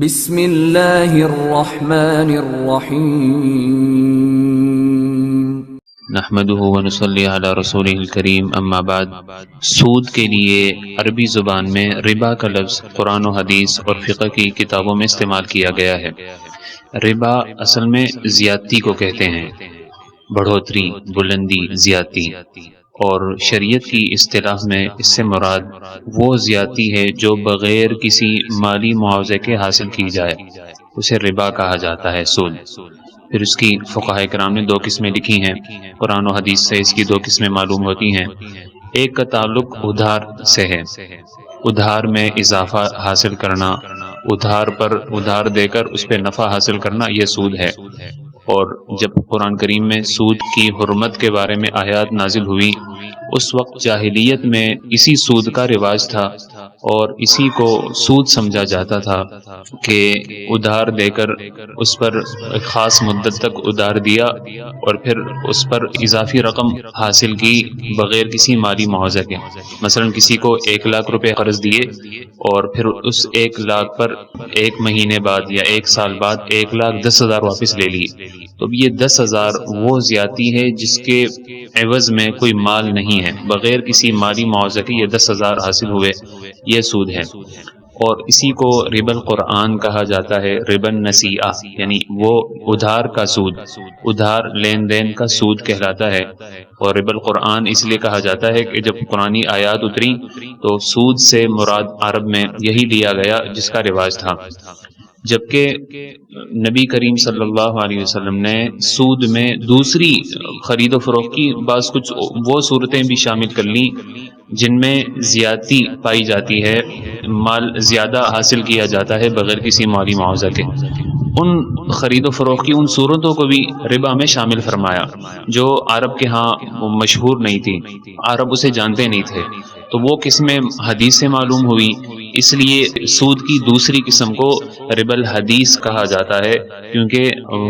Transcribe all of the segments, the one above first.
بسم اللہ الرحمن الرحیم۔ نحمده ونصلي على رسوله الكریم اما بعد۔ سود کے لیے عربی زبان میں ربا کا لفظ قرآن و حدیث اور فقہ کی کتابوں میں استعمال کیا گیا ہے۔ ربا اصل میں زیادتی کو کہتے ہیں۔ بڑھوتری، بلندی، زیادتی۔ اور شریعت کی اصطلاح میں اس سے مراد وہ زیادتی ہے جو بغیر کسی مالی معاوضے کے حاصل کی جائے، اسے ربا کہا جاتا ہے، سود۔ پھر اس کی فقہ کرام نے دو قسمیں لکھی ہیں۔ قرآن و حدیث سے اس کی دو قسمیں معلوم ہوتی ہیں۔ ایک کا تعلق ادھار سے ہے۔ ادھار میں اضافہ حاصل کرنا، ادھار پر ادھار دے کر اس پہ نفع حاصل کرنا، یہ سود ہے۔ اور جب قرآن کریم میں سود کی حرمت کے بارے میں آیات نازل ہوئی اس وقت جاہلیت میں اسی سود کا رواج تھا اور اسی کو سود سمجھا جاتا تھا کہ ادھار دے کر اس پر خاص مدت تک ادھار دیا اور پھر اس پر اضافی رقم حاصل کی بغیر کسی مالی معاوضہ کے۔ مثلا کسی کو ایک لاکھ روپے قرض دیے اور پھر اس ایک لاکھ پر ایک مہینے بعد یا ایک سال بعد ایک لاکھ دس ہزار واپس لے لی تو یہ دس ہزار وہ زیادتی ہے جس کے عوض میں کوئی مال نہیں نہیں ہے۔ بغیر کسی مالی معاوضہ کے یہ دس ہزار حاصل ہوئے۔ یہ سود ہے۔ اور اسی کو رب القرآن کہا جاتا ہے، ربن نسیح یعنی وہ ادھار کا سود، ادھار لین دین کا سود کہلاتا ہے۔ اور رب القرآن اس لیے کہا جاتا ہے کہ جب قرآن آیات اتری تو سود سے مراد عرب میں یہی لیا گیا جس کا رواج تھا۔ جبکہ نبی کریم صلی اللہ علیہ وسلم نے سود میں دوسری خرید و فروخت کی، بعض کچھ وہ صورتیں بھی شامل کر لیں جن میں زیادتی پائی جاتی ہے، مال زیادہ حاصل کیا جاتا ہے بغیر کسی مالی معاوضہ کے۔ ان خرید و فروخت کی ان صورتوں کو بھی ربا میں شامل فرمایا، جو عرب کے ہاں مشہور نہیں تھی عرب اسے جانتے نہیں تھے۔ تو وہ قسمیں حدیث سے معلوم ہوئی اس لیے سود کی دوسری قسم کو رب الحدیث کہا جاتا ہے، کیونکہ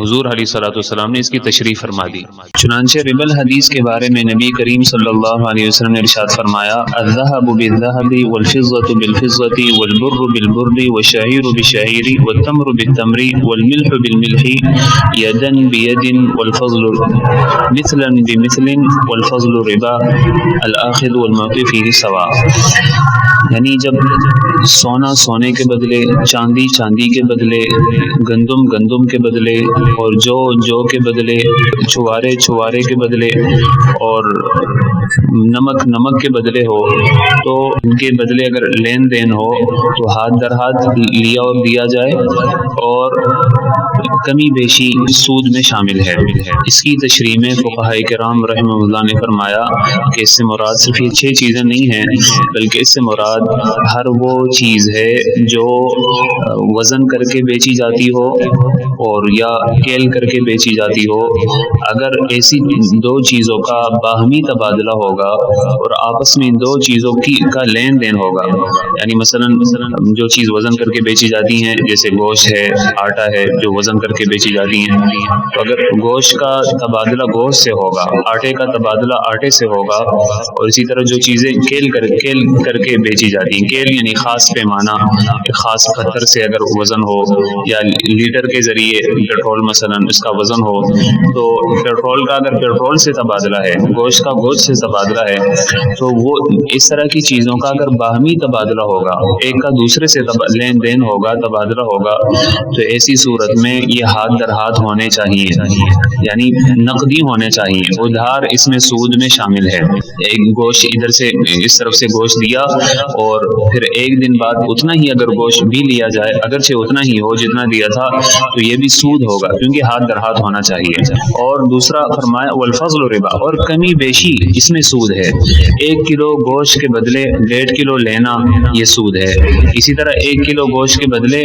حضور علیہ صلاۃ والسلام نے اس کی تشریح فرما دی۔ چنانچہ رب الحدیث کے بارے میں نبی کریم صلی اللہ علیہ وسلم نے ارشاد فرمایا، الذهب بالذهب والفضة بالفضة والبر بالبر والشعير بالشعير والتمر بالتمر والملح بالملح يدا بيد والفضل مثلا بمثل والفضل ربا الاخذ والمعطي فيه سواء۔ یعنی جب سونا سونے کے بدلے، چاندی چاندی کے بدلے، گندم گندم کے بدلے اور جو جو کے بدلے، چھوارے چھوارے کے بدلے اور نمک نمک کے بدلے ہو، تو ان کے بدلے اگر لین دین ہو تو ہاتھ در ہاتھ لیا اور دیا جائے اور کمی بیشی سود میں شامل ہے۔ اس کی تشریح میں فقہ کرام رحمہ اللہ نے فرمایا کہ اس سے مراد صرف یہ چھ چیزیں نہیں ہیں، بلکہ اس سے مراد ہر وہ چیز ہے جو وزن کر کے بیچی جاتی ہو اور یا کیل کر کے بیچی جاتی ہو۔ اگر ایسی دو چیزوں کا باہمی تبادلہ ہوگا اور آپس میں ان دو چیزوں کی کا لین دین ہوگا یعنی مثلا جو چیز وزن کر کے بیچی جاتی ہیں، جیسے گوشت ہے، آٹا ہے، جو وزن کر کے بیچی جاتی ہیں۔ تو اگر گوشت کا تبادلہ گوشت سے ہوگا، آٹے کا تبادلہ آٹے سے ہوگا، اور اسی طرح جو چیزیں کیل کر کیل کر کے بیچی جاتی ہیں، کیل یعنی خاص پیمانہ خاص پتھر سے اگر وزن ہو، یا لیٹر کے ذریعے پیٹرول مثلا اس کا وزن ہو، تو پیٹرول کا اگر پیٹرول سے تبادلہ ہے، گوشت کا گوشت سے تبادلہ ہے، تو وہ اس طرح کی چیزوں کا اگر باہمی تبادلہ ہوگا، ایک کا دوسرے سے لین دین ہوگا، تبادلہ ہوگا، تو ایسی صورت میں یہ ہاتھ در ہاتھ ہونے چاہیے۔ یعنی نقدی ہونے چاہیے۔ ادھار اس میں سود میں شامل ہے۔ ایک گوشت ادھر سے اس طرف سے گوشت دیا اور پھر ایک دن بعد اتنا ہی اگر گوشت بھی لیا جائے، اگرچہ اتنا ہی ہو جتنا دیا تھا، تو یہ بھی سود ہوگا کیونکہ ہاتھ در ہاتھ ہونا چاہیے۔ اور دوسرا فرمایا، والفضل ربا۔ اور کمی بیشی اس میں سود ہے۔ ایک کلو گوشت کے بدلے ڈیڑھ کلو لینا یہ سود ہے۔ اسی طرح ایک کلو گوشت کے بدلے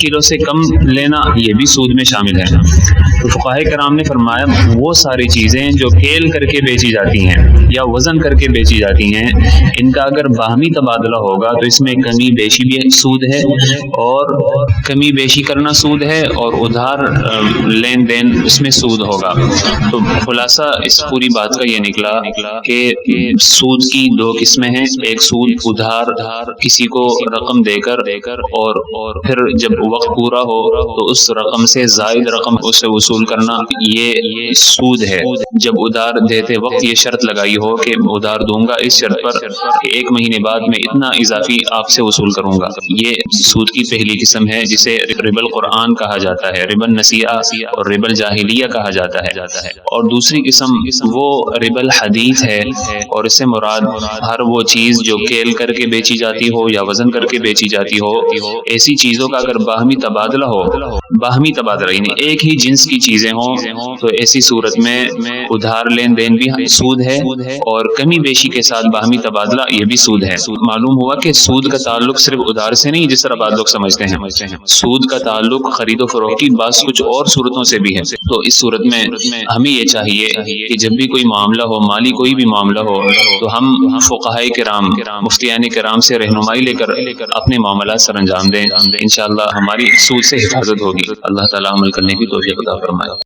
کلو سے کم لینا یہ بھی سود میں شامل ہے۔ تو فقاہ کرام نے فرمایا، وہ ساری چیزیں جو کیل کر کے بیچی جاتی ہیں یا وزن کر کے بیچی جاتی ہیں، ان کا اگر باہمی تبادلہ ہوگا تو اس میں کمی بیشی بھی سود ہے اور کمی بیشی کرنا سود ہے اور ادھار لین دین اس میں سود ہوگا۔ تو خلاصہ، اس پوری بات کا یہ نکلا کہ سود کی دو قسمیں ہیں۔ ایک سود ادھار، کسی کو رقم دے کر دے کر اور اور پھر جب وقت پورا ہو تو اس رقم سے زائد رقم اسے وصول کرنا یہ سود ہے۔ جب ادھار دیتے وقت یہ شرط لگائی ہو کہ ادھار دوں گا، اس شرط پر کہ ایک مہینے بعد میں اتنا اضافی آپ سے وصول کروں گا۔ یہ سود کی پہلی قسم ہے جسے رب القرآن کہا جاتا ہے رب النسیہ اور رب الجاہلیہ کہا جاتا ہے۔ اور دوسری قسم وہ رب الحدیث ہے اور اس سے مراد ہر وہ چیز جو کیل کر کے بیچی جاتی ہو یا وزن کر کے بیچی جاتی ہو، ایسی چیزوں کا اگر باہمی تبادلہ ہو باہمی تبادلہ یعنی ایک ہی جنس کی چیزیں ہوں، تو ایسی صورت میں ادھار لین دین بھی سود ہے اور کمی بیشی کے ساتھ باہمی تبادلہ یہ بھی سود ہے۔ معلوم ہوا کہ سود کا تعلق صرف ادھار سے نہیں، جس طرح بعض لوگ سمجھتے ہیں۔ سود کا تعلق خرید و فروخت کی بعض کچھ اور صورتوں سے بھی ہے۔ تو اس صورت میں ہمیں یہ چاہیے کہ جب بھی کوئی معاملہ ہو، مالی کوئی بھی معاملہ ہو، تو ہم فقہائے کرام، مفتیان کرام سے رہنمائی لے کر اپنے معاملات سر انجام دیں۔ انشاءاللہ ہماری سود سے حفاظت ہوگی اللہ تعالیٰ عمل کرنے کی توفیق عطا فرمائے۔